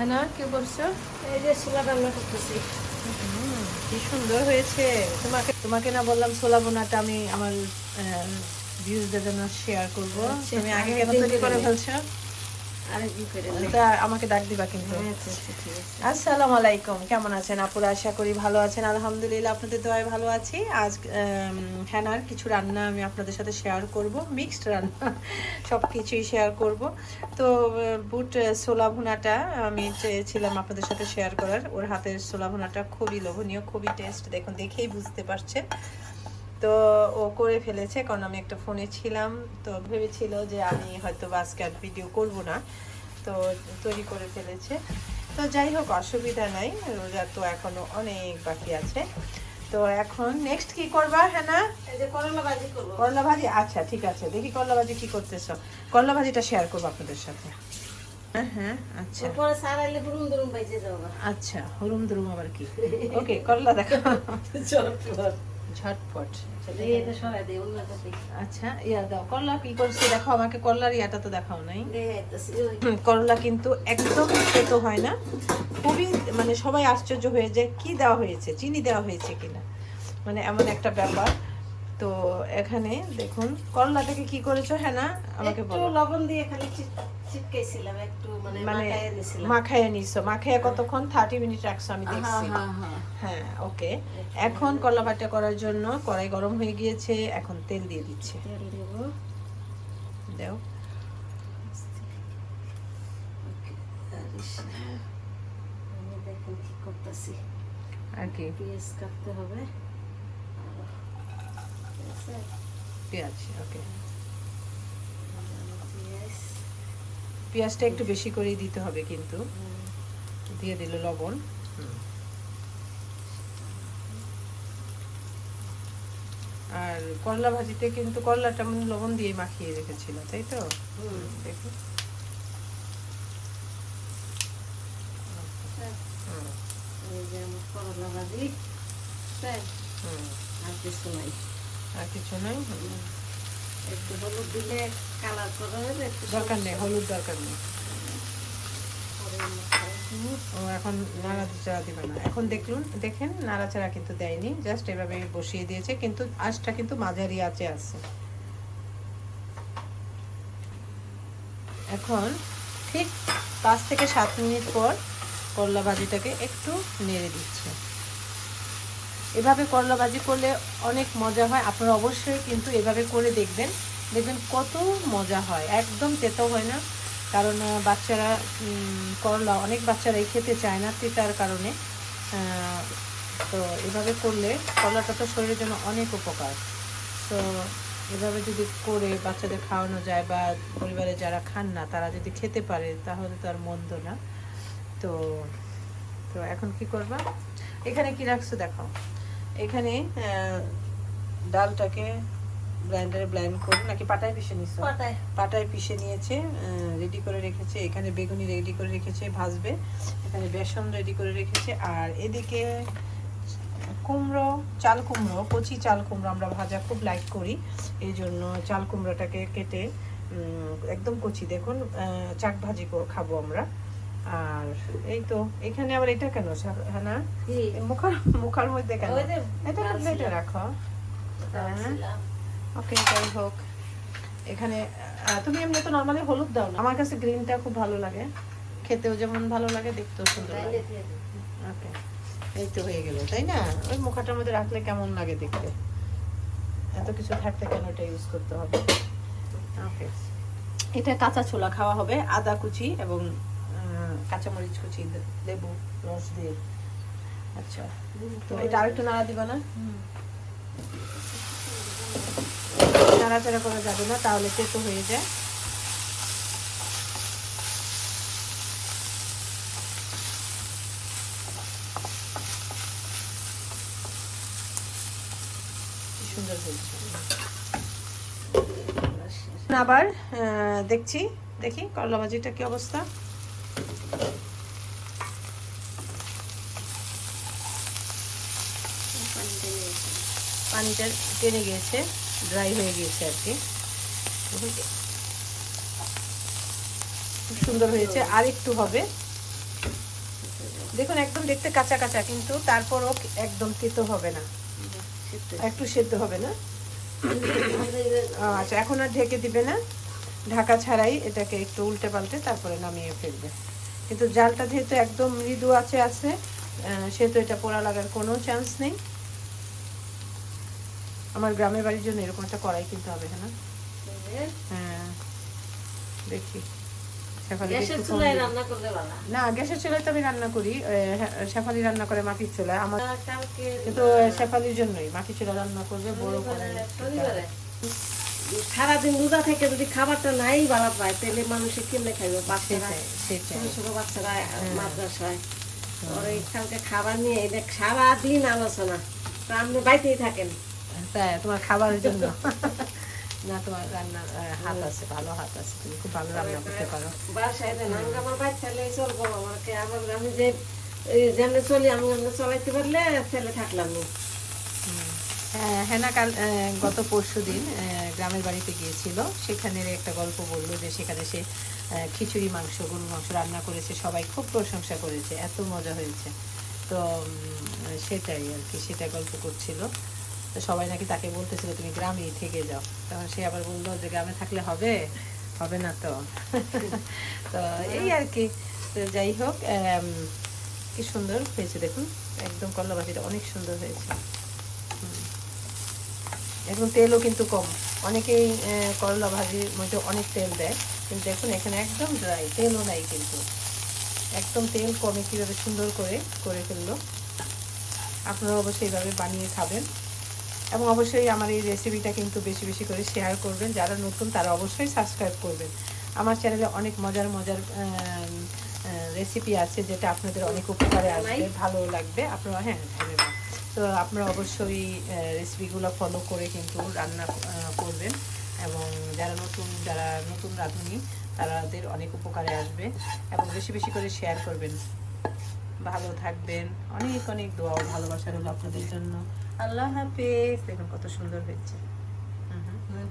হ্যাঁ কি করছ? এই যে ছোলা রান্না করতেছি। কি সুন্দর হয়েছে। তোমাকে তোমাকে না বললাম ছোলা বোনাটা আমি আমার ভিউজদের জন্য শেয়ার করব। আচ্ছা, তুমি আগে কেন তৈরি করে ফেলছো আরেকদিন করে নেই। তা আমাকে ডাক দিবা কিন্তু। আচ্ছা আচ্ছা আসসালামু আলাইকুম কেমন আছেন? আপুরা আশা করি ভালো আছেন। আলহামদুলিল্লাহ আপনাদের দোয়ায় ভালো আছি। আজ হ্যানার কিছু রান্না আমি আপনাদের সাথে শেয়ার করব মিক্সড রান্না সব কিছুই শেয়ার করব। তো বুট ছোলা ভুনাটা আমি চেয়েছিলাম আপনাদের সাথে শেয়ার করার। ওর হাতের ছোলা ভুনাটা খুবই লোভনীয় খুবই টেস্ট দেখুন দেখেই বুঝতে পারছেন। তো ও করে ফেলেছে কারণ আমি একটা ফোনে ছিলাম। তো ভেবেছিল যে আমি হয়তো আজকে আর ভিডিও করব না। তো তৈরি করে ফেলেছে। তো যাই হোক অসুবিধা নাই। রোজা তো এখনও অনেক বাকি আছে। তো এখন নেক্সট কি করবা হ্যাঁ না এই যে করলা ভাজি করব। করলা ভাজি? আচ্ছা ঠিক আছে। দেখি করলা ভাজি কি করতেছো। করলা ভাজিটা শেয়ার করব আপনাদের সাথে। হ্যাঁ হ্যাঁ আচ্ছা। এরপরে সারাইলে হুরুম দুরুম বাইজে যাব আচ্ছা হুরুম দুরুম আবার কি? ওকে করলা দেখো চটপট ঝটপট। আচ্ছা ইয়া দাও করলা কি করছে? দেখো আমাকে করলার ইয়াটা তো দেখাও নাই। করলা কিন্তু একদম তেতো হয় না। খুবই মানে সবাই আশ্চর্য হয়ে যায় কি দেওয়া হয়েছে চিনি দেওয়া হয়েছে কিনা? মানে এমন একটা ব্যাপার। তো এখানে দেখুন করলাটাকে কি করেছ? হ্যাঁ না আমাকে বলো। লবণ দিয়ে খালি চিপ- চিপকাইছিলাম একটু মানে মানে মাখাইয়া নিছো মাখাইয়া কতক্ষণ? থার্টি মিনিট রাখছো আমি হ্যাঁ দেখছি। হ্যাঁ হ্যাঁ। হ্যাঁ ওকে এখন করলা ভাটা করার জন্য কড়াই গরম হয়ে গিয়েছে এখন তেল দিয়ে দিচ্ছে। তেল দেব। দাও। আর কি? পেঁয়াজ কাটতে হবে? পেঁয়াজ ওকে পেঁয়াজ। পেঁয়াজটা একটু বেশি করেই দিতে হবে কিন্তু। দিয়ে দিল লবণ। আর করলা ভাজিতে কিন্তু করলাটা আমি লবণ দিয়ে মাখিয়ে রেখেছিল তাই তো? আমার করলা ভাজি তাই হুম। আর কিছু নাই। আর কিছু হুম। একটু হলুদ দিলে কালার করা দরকার নেই হলুদ দরকার নেই পরে মাখাবো। ও এখন নাড়াচাড়া দিবে না এখন দেখলুন দেখেন নাড়াচাড়া কিন্তু দেয়নি জাস্ট এভাবে বসিয়ে দিয়েছে কিন্তু আঁচটা কিন্তু মাঝারি আঁচে আছে এখন ঠিক পাঁচ থেকে সাত মিনিট পর করলা ভাজিটাকে একটু নেড়ে দিচ্ছে এভাবে করলা ভাজি করলে অনেক মজা হয়। আপনারা অবশ্যই কিন্তু এভাবে করে দেখবেন। দেখবেন কত মজা হয়। একদম তেতো হয় না। কারণ বাচ্চারা করলা, অনেক বাচ্চারাই খেতে চায় না তেতার কারণে। তো এভাবে করলে করলাটা তো শরীরের জন্য অনেক উপকার। তো এভাবে যদি করে বাচ্চাদের খাওয়ানো যায় বা পরিবারে যারা খান না, তারা যদি খেতে পারে, তাহলে তো আর মন্দ না। তো তো এখন কি করবা? এখানে কি রাখছো? দেখো এখানে ডালটাকে ব্লেন্ডারে ব্লেন্ড করুন নাকি পাটায় পিষে নিছো? পাটায়। পাটায় পিষে নিয়েছে রেডি করে রেখেছে এখানে বেগুনি রেডি করে রেখেছে ভাজবে এখানে বেসন রেডি করে রেখেছে আর এদিকে কুমড়ো চাল কুমড়ো কচি চাল কুমড়ো আমরা ভাজা খুব লাইক করি এই জন্য চাল কুমড়োটাকে কেটে একদম কচি দেখুন চাক ভাজি খাব আমরা। আর এই তো এখানে আবার এটা কেন হ্যাঁ না? মুখার মুখার মধ্যে কেন? এটা ছিল। রাখো? ওকে যাই হোক। এখানে তুমি এমনি তো নর্মালি হলুদ দাও না। আমার কাছে গ্রিনটা খুব ভালো লাগে। খেতেও যেমন ভালো লাগে দেখতেও সুন্দর লাগে। ওকে। এই তো হয়ে গেল তাই না? ওই মুখাটার মধ্যে রাখলে কেমন লাগে দেখতে? এত কিছু থাকতে কেন এটা ইউজ করতে হবে? ওকে। এটা কাঁচা ছোলা খাওয়া হবে আদা কুচি এবং কাঁচামরিচ কুচি লেবু রস দিয়ে। আচ্ছা তো এটা আরেকটু নাড়া দিবা না? নাড়াচাড়া করা যাবে না তাহলে তেতো হয়ে যায়। সুন্দর আবার দেখছি দেখি করলা ভাজিটা কি অবস্থা। পানিটা টেনে গিয়েছে ড্রাই হয়ে গিয়েছে আর কি। খুব সুন্দর হয়েছে আর একটু হবে। দেখুন একদম দেখতে কাঁচা কাঁচা কিন্তু তারপরও একদম তেতো হবে না। একটু সেদ্ধ হবে না? আচ্ছা এখন আর ঢেকে দিবে না। ঢাকা ছাড়াই এটাকে একটু উল্টে পাল্টে তারপরে নামিয়ে ফেলবে। কিন্তু জালটা যেহেতু একদম মৃদু আছে আছে সেহেতু এটা পোড়া লাগার কোনো চান্স নেই। আমার গ্রামের বাড়ির জন্য এরকম একটা কড়াই কিনতে হবে হ্যাঁ না হ্যাঁ দেখি না গ্যাসের চুলায় তো আমি রান্না করি হ্যাঁ, শেফালি রান্না করে মাটির চুলায়। আমার কালকে কিন্তু শেফালির জন্যই মাটির চুলা রান্না করবে বড় করে। সারাদিন রোজা থেকে যদি খাবারটা নাই ভালো পায় তাহলে মানুষে কেমনে খাইবে? বাচ্চারা ছোট ছোট বাচ্চারা মাদ্রাসায়। ওরা কালকে খাবার নিয়ে দেখ সারাদিন আলোচনা। তা আপনি বাইতেই থাকেন? তাই তোমার খাবারের জন্য। না তোমার রান্নার হাত আছে ভালো হাত আছে তুমি খুব ভালো রান্না করতে পারো। বাসায় দেন আমি আমার লেগে চলবো আমাকে আমার আমি যে যেমনি চলি আমি চলাইতে পারলে ছেলে থাকলাম না। হ্যাঁ হেনা কাল গত পরশু দিন গ্রামের বাড়িতে গিয়েছিল। সেখানের একটা গল্প বলল যে সেখানে সে খিচুড়ি মাংস, গরুর মাংস রান্না করেছে, সবাই খুব প্রশংসা করেছে, এত মজা হয়েছে। তো সেটাই আর কি, সেটা গল্প করছিল। তো সবাই নাকি তাকে বলতেছিল, তুমি গ্রামেই থেকে যাও। তখন সে আবার বলল যে, গ্রামে থাকলে হবে? হবে না তো। তো এই আর কি। তো যাই হোক কি সুন্দর হয়েছে, দেখুন। একদম কল্লা অনেক সুন্দর হয়েছে। এখন তেলও কিন্তু কম। অনেকেই করলা ভাজির মধ্যে অনেক তেল দেয় কিন্তু এখন এখানে একদম ড্রাই তেলও নাই কিন্তু। একদম তেল কমে কীভাবে সুন্দর করে করে ফেলল। আপনারা অবশ্যই এইভাবে বানিয়ে খাবেন। এবং অবশ্যই আমার এই রেসিপিটা কিন্তু বেশি বেশি করে শেয়ার করবেন। যারা নতুন তারা অবশ্যই সাবস্ক্রাইব করবেন। আমার চ্যানেলে অনেক মজার মজার রেসিপি আছে যেটা আপনাদের অনেক উপকারে আসবে ভালো লাগবে। আপনারা হ্যাঁ ধন্যবাদ। তো আপনারা অবশ্যই রেসিপিগুলো ফলো করে কিন্তু রান্না করবেন। এবং যারা নতুন যারা নতুন রাঁধুনি, তারাদের অনেক উপকারে আসবে এবং বেশি বেশি করে শেয়ার করবেন। ভালো থাকবেন। অনেক অনেক দোয়া ও ভালোবাসা রইল আপনাদের জন্য। আল্লাহ হাফেজ। দেখুন কত সুন্দর হয়েছে। হুম হুম।